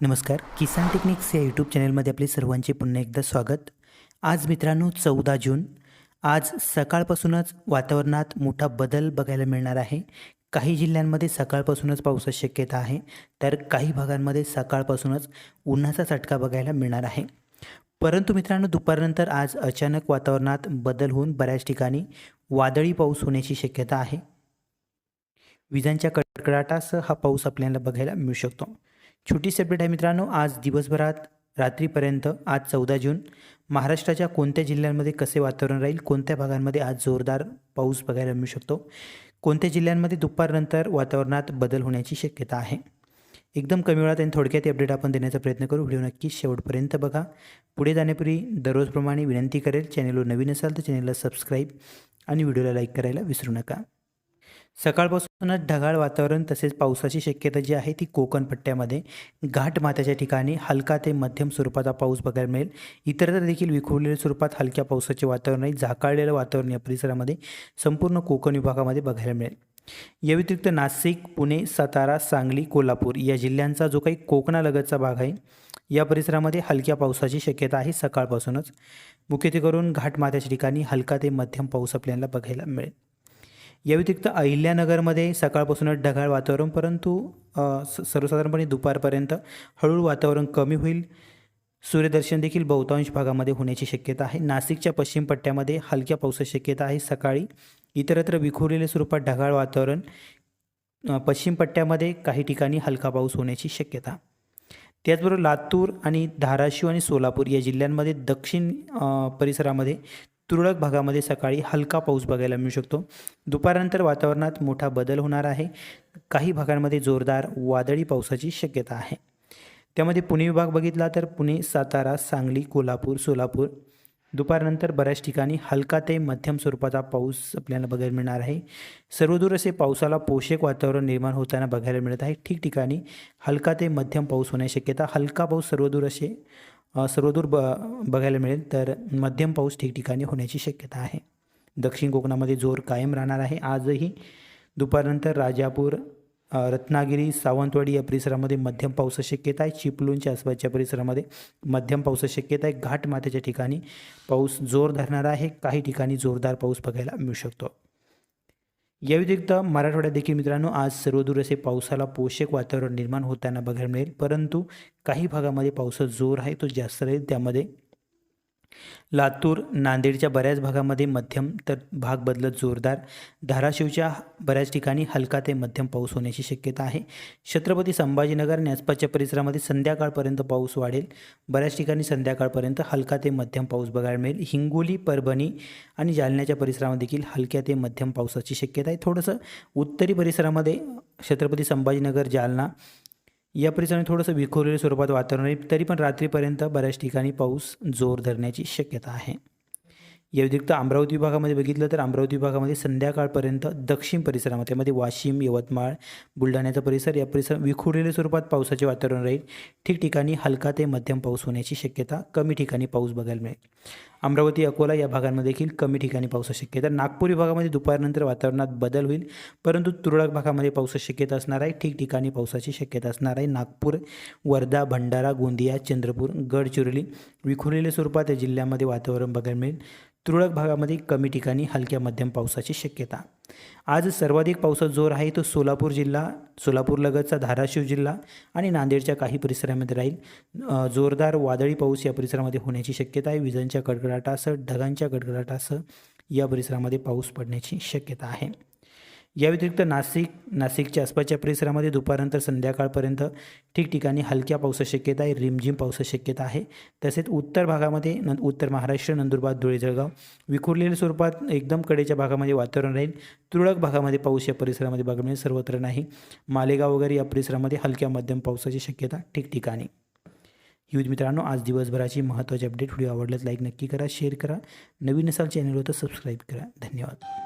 नमस्कार. किसान टेक्निक्स या यूट्यूब चॅनलमध्ये आपले सर्वांचे पुन्हा एकदा स्वागत. आज मित्रांनो चौदा जून. आज सकाळपासूनच वातावरणात मोठा बदल बघायला मिळणार आहे. काही जिल्ह्यांमध्ये सकाळपासूनच पावसाची शक्यता आहे तर काही भागांमध्ये सकाळपासूनच उन्हाचा चटका बघायला मिळणार आहे. परंतु मित्रांनो दुपारनंतर आज अचानक वातावरणात बदल होऊन बऱ्याच ठिकाणी वादळी पाऊस होण्याची शक्यता आहे. विजांच्या कडकडाटासह हा पाऊस आपल्याला बघायला मिळू शकतो. छोटीशी अपडेट आहे मित्रांनो. आज दिवसभरात रात्रीपर्यंत आज चौदा जून महाराष्ट्राच्या कोणत्या जिल्ह्यांमध्ये कसे वातावरण राहील कोणत्या भागांमध्ये आज जोरदार पाऊस बघायला मिळू शकतो कोणत्या जिल्ह्यांमध्ये दुपारनंतर वातावरणात बदल होण्याची शक्यता आहे. एकदम कमी वेळात आणि थोडक्यात अपडेट आपण देण्याचा प्रयत्न करू. व्हिडिओ नक्की शेवटपर्यंत बघा. पुढे जाण्यापूर्वी दररोजप्रमाणे विनंती करेल. चॅनलवर नवीन असाल तर चॅनलला सबस्क्राईब आणि व्हिडिओला लाईक करायला विसरू नका. सकाळपासूनच ढगाळ वातावरण तसेच पावसाची शक्यता जी आहे ती कोकण पट्ट्यामध्ये. घाट माथ्याच्या ठिकाणी हलका ते मध्यम स्वरूपाचा पाऊस बघायला मिळेल. इतरत्र देखील विखुरलेल्या स्वरूपात हलक्या पावसाचे वातावरण आहे झाकाळलेलं वातावरण या परिसरामध्ये संपूर्ण कोकण विभागामध्ये बघायला मिळेल. या व्यतिरिक्त नाशिक पुणे सातारा सांगली कोल्हापूर या जिल्ह्यांचा जो काही कोकणालगतचा भाग आहे या परिसरामध्ये हलक्या पावसाची शक्यता आहे सकाळपासूनच. मुख्यत्वे करून घाटमाथ्याच्या ठिकाणी हलका ते मध्यम पाऊस आपल्याला बघायला मिळेल. या व्यतिरिक्त अहिल्यानगरमध्ये सकाळपासूनच ढगाळ वातावरण परंतु सर्वसाधारणपणे दुपारपर्यंत हळूहळू वातावरण कमी होईल. सूर्यदर्शन देखील बहुतांश भागामध्ये होण्याची शक्यता आहे. नाशिकच्या पश्चिम पट्ट्यामध्ये हलक्या पावसाची शक्यता आहे. सकाळी इतरत्र विखुरलेल्या स्वरूपात ढगाळ वातावरण पश्चिम पट्ट्यामध्ये काही ठिकाणी हलका पाऊस होण्याची शक्यता. त्याचबरोबर लातूर आणि धाराशिव आणि सोलापूर या जिल्ह्यांमध्ये दक्षिण परिसरामध्ये तुरळक भागामध्ये सकाळी हलका पाऊस बघायला मिळू शकतो. दुपारनंतर वातावरणात मोठा बदल होणार आहे. काही भागांमध्ये जोरदार वादळी पावसाची शक्यता आहे. त्यामध्ये पुणे विभाग बघितला तर पुणे सातारा सांगली कोल्हापूर सोलापूर. दुपारनंतर बऱ्याच ठिकाणी हलका ते मध्यम स्वरूपाचा पाऊस आपल्याला बघायला मिळणार आहे. सर्वदूर असे पावसाला पोषक वातावरण निर्माण होताना बघायला मिळत आहे. ठिकठिकाणी हलका ते मध्यम पाऊस होण्याची शक्यता हलका पाऊस सर्वदूर असे सर्वदूर ब बघायला मिळेल. तर मध्यम पाऊस ठिकठिकाणी होण्याची शक्यता आहे. दक्षिण कोकणामध्ये जोर कायम राहणार आहे. आजही दुपारनंतर राजापूर रत्नागिरी सावंतवाडी या परिसरामध्ये मध्यम पावसाची शक्यता आहे. चिपळूणच्या आसपासच्या परिसरामध्ये मध्यम पावसाची शक्यता आहे. घाटमाथ्याच्या ठिकाणी पाऊस जोर धरणार आहे. काही ठिकाणी जोरदार पाऊस बघायला मिळू शकतो. या व्यतिरिक्त मराठवाड्यात देखील मित्रांनो आज सर्वदूर असे पावसाला पोषक वातावरण निर्माण होताना बघायला मिळेल. परंतु काही भागामध्ये पावसाचा जोर आहे तो जास्त राहील. त्यामध्ये लातूर नांदेडच्या बऱ्याच भागामध्ये मध्यम तर भाग बदलत जोरदार. धाराशिवच्या बऱ्याच ठिकाणी हलका ते मध्यम पाऊस होण्याची शक्यता आहे. छत्रपती संभाजीनगर आणि आसपासच्या परिसरामध्ये संध्याकाळपर्यंत पाऊस वाढेल. बऱ्याच ठिकाणी संध्याकाळपर्यंत हलका ते मध्यम पाऊस बघायला मिळेल. हिंगोली परभणी आणि जालन्याच्या परिसरामध्ये देखील हलक्या ते मध्यम पावसाची शक्यता आहे. थोडंसं उत्तरी परिसरामध्ये छत्रपती संभाजीनगर जालना या परिसराने थोडंसं विखुरलेल्या स्वरूपात वातावरण आहे तरी पण रात्रीपर्यंत बऱ्याच ठिकाणी पाऊस जोर धरण्याची शक्यता आहे. या व्यतिरिक्त अमरावती विभागामध्ये बघितलं तर अमरावती विभागामध्ये संध्याकाळपर्यंत दक्षिण परिसरामध्ये मध्ये वाशिम यवतमाळ बुलढाण्याचा परिसर या परिसर विखुरलेल्या स्वरूपात पावसाचे वातावरण राहील. ठिकठिकाणी हलका ते मध्यम पाऊस होण्याची शक्यता कमी ठिकाणी पाऊस बघायला मिळेल. अमरावती अकोला या भागांमध्ये देखील कमी ठिकाणी पावसाची शक्यता. नागपूर विभागामध्ये दुपारनंतर वातावरणात बदल होईल परंतु तुरळक भागामध्ये पावसाची शक्यता असणार आहे. ठिकठिकाणी पावसाची शक्यता असणार आहे. नागपूर वर्धा भंडारा गोंदिया चंद्रपूर गडचिरोली विखुरलेल्या स्वरूपात या जिल्ह्यामध्ये वातावरण बघायला मिळेल. तुरळक भागामध्ये कमी ठिकाणी हलक्या मध्यम पावसाची शक्यता. आज सर्वाधिक पावसाचा जोर आहे तो सोलापूर जिल्हा सोलापूरलगतचा धाराशिव जिल्हा आणि नांदेडच्या काही परिसरामध्ये राहील. जोरदार वादळी पाऊस या परिसरामध्ये होण्याची शक्यता आहे. विजांच्या कडकडाटासह ढगांच्या कडकडाटासह या परिसरामध्ये पाऊस पडण्याची शक्यता आहे. या व्यतिरिक्त नाशिक नाशिकच्या आसपासच्या परिसरामध्ये दुपारनंतर संध्याकाळपर्यंत ठिकठिकाणी हलक्या पावसाची शक्यता आहे रिमझिम पावसाची शक्यता आहे. तसेच उत्तर भागामध्ये न उत्तर महाराष्ट्र नंदुरबार धुळे जळगाव विखुरलेल्या स्वरूपात एकदम कडेच्या भागामध्ये वातावरण राहील. तुरळक भागामध्ये पाऊस या परिसरामध्ये बघा सर्वत्र नाही. मालेगाव वगैरे या परिसरामध्ये हलक्या मध्यम पावसाची शक्यता ठिकठिकाणी. यूज मित्रांनो आज दिवसभराची महत्त्वाची अपडेट व्हिडिओ आवडल्यास लाईक नक्की करा शेअर करा. नवीन असाल चॅनलवर तर सबस्क्राईब करा. धन्यवाद.